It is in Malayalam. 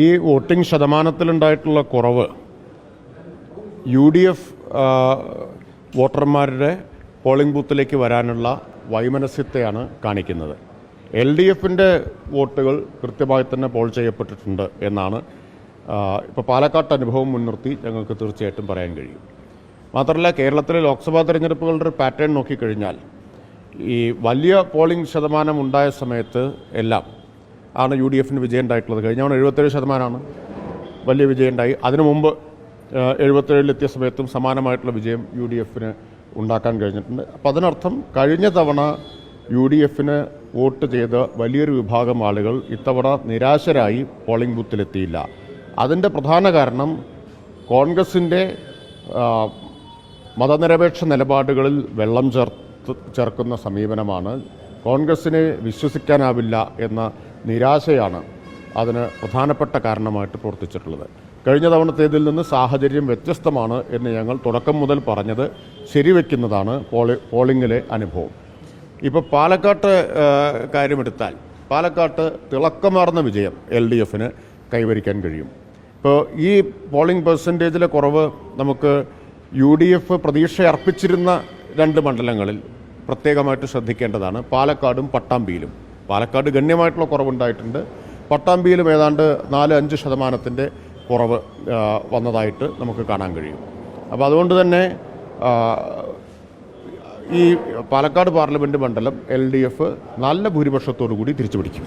ഈ വോട്ടിംഗ് ശതമാനത്തിലുണ്ടായിട്ടുള്ള കുറവ് യു ഡി എഫ് വോട്ടർമാരുടെ പോളിംഗ് ബൂത്തിലേക്ക് വരാനുള്ള വൈമനസ്യത്തെയാണ് കാണിക്കുന്നത്. എൽ ഡി എഫിന്റെ വോട്ടുകൾ കൃത്യമായി തന്നെ പോൾ ചെയ്യപ്പെട്ടിട്ടുണ്ട് എന്നാണ് ഇപ്പോൾ പാലക്കാട്ട് അനുഭവം മുൻനിർത്തി ഞങ്ങൾക്ക് തീർച്ചയായിട്ടും പറയാൻ കഴിയും. മാത്രമല്ല കേരളത്തിലെ ലോക്സഭാ തെരഞ്ഞെടുപ്പുകളുടെ ഒരു പാറ്റേൺ നോക്കിക്കഴിഞ്ഞാൽ ഈ വലിയ പോളിംഗ് ശതമാനം ഉണ്ടായ സമയത്ത് എല്ലാം ആണ് യു ഡി എഫിന് വിജയം ഉണ്ടായിട്ടുള്ളത്. എഴുപത്തേഴ് ശതമാനമാണ് വലിയ വിജയം ഉണ്ടായി. അതിനു മുമ്പ് എഴുപത്തേഴിലെത്തിയ സമയത്തും സമാനമായിട്ടുള്ള വിജയം യു ഡി എഫിന് ഉണ്ടാക്കാൻ കഴിഞ്ഞിട്ടുണ്ട്. അപ്പം അതിനർത്ഥം കഴിഞ്ഞ തവണ യു ഡി എഫിന് വോട്ട് ചെയ്ത വലിയൊരു വിഭാഗം ആളുകൾ ഇത്തവണ നിരാശരായി പോളിംഗ് ബൂത്തിലെത്തിയില്ല. അതിന്റെ പ്രധാന കാരണം കോൺഗ്രസിന്റെ മതനിരപേക്ഷ നിലപാടുകളിൽ വെള്ളം ചേർത്ത് ചേർക്കുന്ന സമീപനമാണ്. കോൺഗ്രസിനെ വിശ്വസിക്കാനാവില്ല എന്ന നിരാശയാണ് അതിന് പ്രധാനപ്പെട്ട കാരണമായിട്ട് പ്രവർത്തിച്ചിട്ടുള്ളത്. കഴിഞ്ഞ തവണത്തേതിൽ നിന്ന് സാഹചര്യം വ്യത്യസ്തമാണ് എന്ന് ഞങ്ങൾ തുടക്കം മുതൽ പറഞ്ഞത് ശരിവെക്കുന്നതാണ് പോളി പോളിങ്ങിലെ അനുഭവം. ഇപ്പോൾ പാലക്കാട്ട് കാര്യമെടുത്താൽ പാലക്കാട്ട് തിളക്കമാർന്ന വിജയം എൽ ഡി എഫിന് കൈവരിക്കാൻ കഴിയും. ഇപ്പോൾ ഈ പോളിംഗ് പെർസെന്റേജിലെ കുറവ് നമുക്ക് യു ഡി എഫ് പ്രതീക്ഷ അർപ്പിച്ചിരുന്ന രണ്ട് മണ്ഡലങ്ങളിൽ പ്രത്യേകമായിട്ട് ശ്രദ്ധിക്കേണ്ടതാണ് പാലക്കാടും പട്ടാമ്പിയിലും. പാലക്കാട് ഗണ്യമായിട്ടുള്ള കുറവുണ്ടായിട്ടുണ്ട്. പട്ടാമ്പിയിലും ഏതാണ്ട് നാല് അഞ്ച് ശതമാനത്തിന്റെ കുറവ് വന്നതായിട്ട് നമുക്ക് കാണാൻ കഴിയും. അപ്പോൾ അതുകൊണ്ട് തന്നെ ഈ പാലക്കാട് പാർലമെന്റ് മണ്ഡലം എൽ ഡി എഫ് നല്ല ഭൂരിപക്ഷത്തോടു കൂടി തിരിച്ചു പിടിക്കും